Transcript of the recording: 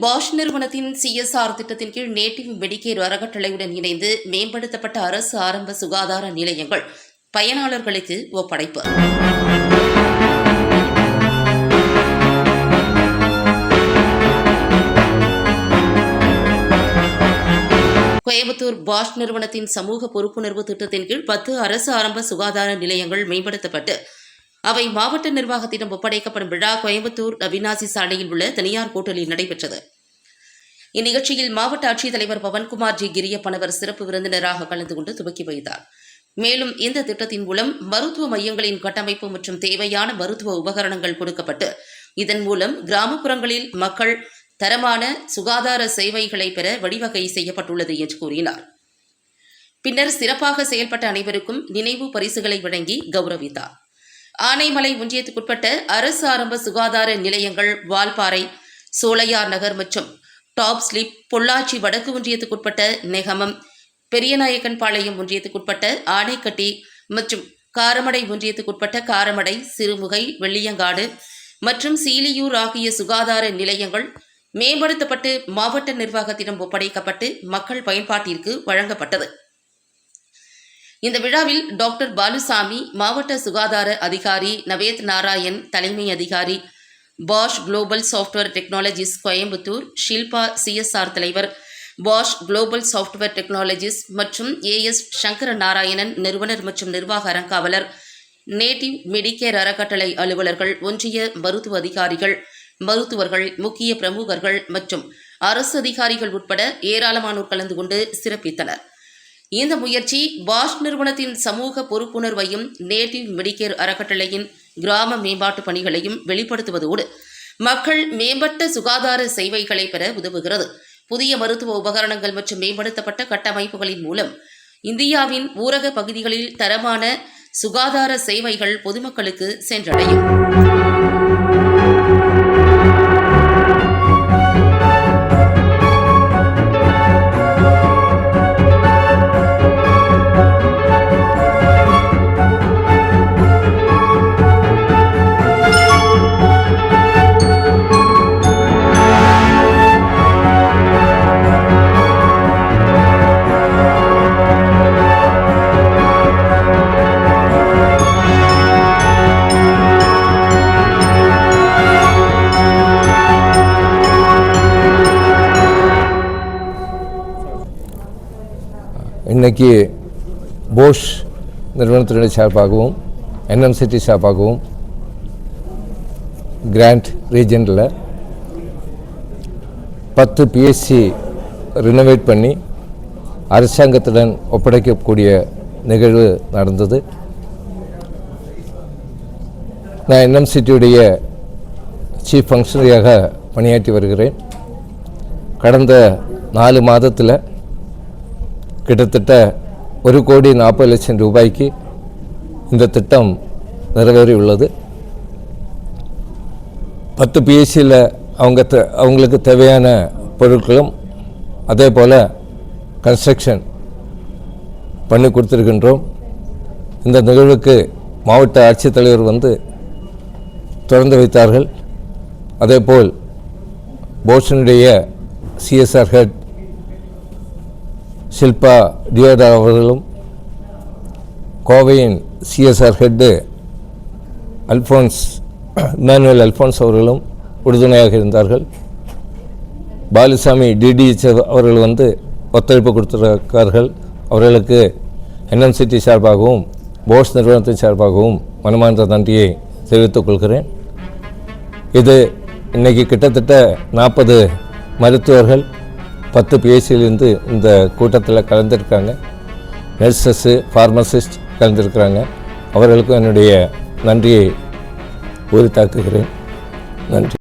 Bash நிறுவனத்தின் CSR திட்டத்தின் கீழ் நேட்டிவ் மெடிக்கேர் அறக்கட்டளையுடன் இணைந்து மேம்படுத்தப்பட்ட அரசு ஆரம்ப சுகாதார நிலையங்கள். பயனாளர்களுக்கு ஒப்படைப்பு. கோயம்புத்தூர் பாஷ் நிறுவனத்தின் சமூக பொறுப்புணர்வு திட்டத்தின் கீழ் பத்து அரசு ஆரம்ப சுகாதார நிலையங்கள் மேம்படுத்தப்பட்டு அவை மாவட்ட நிர்வாகத்திடம் ஒப்படைக்கப்படும் விழா கோயம்புத்தூர் அவினாசி சாலையில் உள்ள தனியார் ஹோட்டலில் நடைபெற்றது. இந்நிகழ்ச்சியில் மாவட்ட ஆட்சித்தலைவர் பவன்குமார் ஜி கிரியப்பனவர் சிறப்பு விருந்தினராக கலந்து கொண்டு துவக்கி வைத்தார். மேலும் இந்த திட்டத்தின் மூலம் மருத்துவ மையங்களின் கட்டமைப்பு மற்றும் தேவையான மருத்துவ உபகரணங்கள் கொடுக்கப்பட்டு இதன் மூலம் கிராமப்புறங்களில் மக்கள் தரமான சுகாதார சேவைகளை பெற வழிவகை செய்யப்பட்டுள்ளது என்று கூறினார். பின்னர் சிறப்பாக செயல்பட்ட அனைவருக்கும் நினைவு பரிசுகளை வழங்கி கௌரவித்தார். ஆனைமலை ஒன்றியத்துக்குட்பட்ட அரசு ஆரம்ப சுகாதார நிலையங்கள் வால்பாறை சோலையார் நகர் மற்றும் டாப் ஸ்லிப் பொள்ளாச்சி வடக்கு ஒன்றியத்துக்குட்பட்ட நெகமம் பெரியநாயக்கன்பாளையம் ஒன்றியத்துக்குட்பட்ட ஆனைக்கட்டி மற்றும் காரமடை ஒன்றியத்துக்குட்பட்ட காரமடை சிறுமுகை வெள்ளியங்காடு மற்றும் சீலியூர் ஆகிய சுகாதார நிலையங்கள் மேம்படுத்தப்பட்டு மாவட்ட நிர்வாகத்திடம் ஒப்படைக்கப்பட்டு மக்கள் பயன்பாட்டிற்கு வழங்கப்பட்டது. இந்த விழாவில் டாக்டர் பாலுசாமி மாவட்ட சுகாதார அதிகாரி நவேத் நாராயண் தலைமை அதிகாரி Bosch global software technologies Coimbatore Shilpa CSR தலைவர் பாஷ் குளோபல் சாஃப்ட்வேர் டெக்னாலஜிஸ் மற்றும் ஏஎஸ் சங்கர நாராயணன் நிறுவனர் மற்றும் நிர்வாக அறங்காவலர் நேட்டிவ் மெடிக்கேர் அறக்கட்டளை அலுவலர்கள் ஒன்றிய மருத்துவ அதிகாரிகள் மருத்துவர்கள் முக்கிய பிரமுகர்கள் மற்றும் அரசு அதிகாரிகள் உட்பட ஏராளமானோர் கலந்து கொண்டு சிறப்பித்தனர். இந்த முயற்சி பாஷ் நிறுவனத்தின் சமூக பொறுப்புணர்வையும் நேட்டிவ் மெடிக்கேர் அறக்கட்டளையின் கிராம மேம்பாட்டு பணிகளையும் வெளிப்படுத்துவதோடு மக்கள் மேம்பட்ட சுகாதார சேவைகளை பெற உதவுகிறது. புதிய மருத்துவ உபகரணங்கள் மற்றும் மேம்படுத்தப்பட்ட கட்டமைப்புகளின் மூலம் இந்தியாவின் ஊரக பகுதிகளில் தரமான சுகாதார சேவைகள் பொதுமக்களுக்கு சென்றடையும். இன்னைக்கு போஷ் நிறுவனத்தினுடைய சார்பாகவும் என்எம்சிடி சார்பாகவும் கிராண்ட் ரீஜனில் பத்து பிஎஸ்சி ரினோவேட் பண்ணி அரசாங்கத்துடன் ஒப்படைக்கக்கூடிய நிகழ்வு நடந்தது. நான் என்எம்சிட்டியுடைய சீஃப் ஃபங்க்ஷனரியாக பணியாற்றி வருகிறேன். கடந்த நாலு மாதத்தில் கிட்டத்தட்ட ஒரு கோடி நாற்பது லட்சம் ரூபாய்க்கு இந்த திட்டம் நிறைவேறியுள்ளது. பத்து பிஎஸ்சியில் அவங்க தே அவங்களுக்கு தேவையான பொருட்களும் அதே போல் கன்ஸ்ட்ரக்ஷன் பண்ணி கொடுத்துருக்கின்றோம். இந்த நிகழ்வுக்கு மாவட்ட ஆட்சித்தலைவர் வந்து திறந்து வைத்தார்கள். அதேபோல் போஷனுடைய சிஎஸ்ஆர் ஹெட் ஷில்பா டியோடா அவர்களும் கோவையின் CSR head Alphonse Emmanuel Alphonse அவர்களும் உறுதுணையாக இருந்தார்கள். பாலுசாமி டிடிஎச் அவர்கள் வந்து ஒத்துழைப்பு கொடுத்திருக்கார்கள் அவர்களுக்கு என்எம்சிடி சார்பாகவும் போஸ் நிறுவனத்தின் சார்பாகவும் மனமார்ந்த நன்றியை தெரிவித்துக் கொள்கிறேன். இது இன்றைக்கி கிட்டத்தட்ட நாற்பது மருத்துவர்கள் பத்து பிஎஸ்சியிலேருந்து இந்த கூட்டத்தில் கலந்துருக்காங்க. நர்சஸ்ஸு ஃபார்மசிஸ்ட் கலந்துருக்கிறாங்க. அவர்களுக்கும் என்னுடைய நன்றியை உரித்தாக்குகிறேன். நன்றி.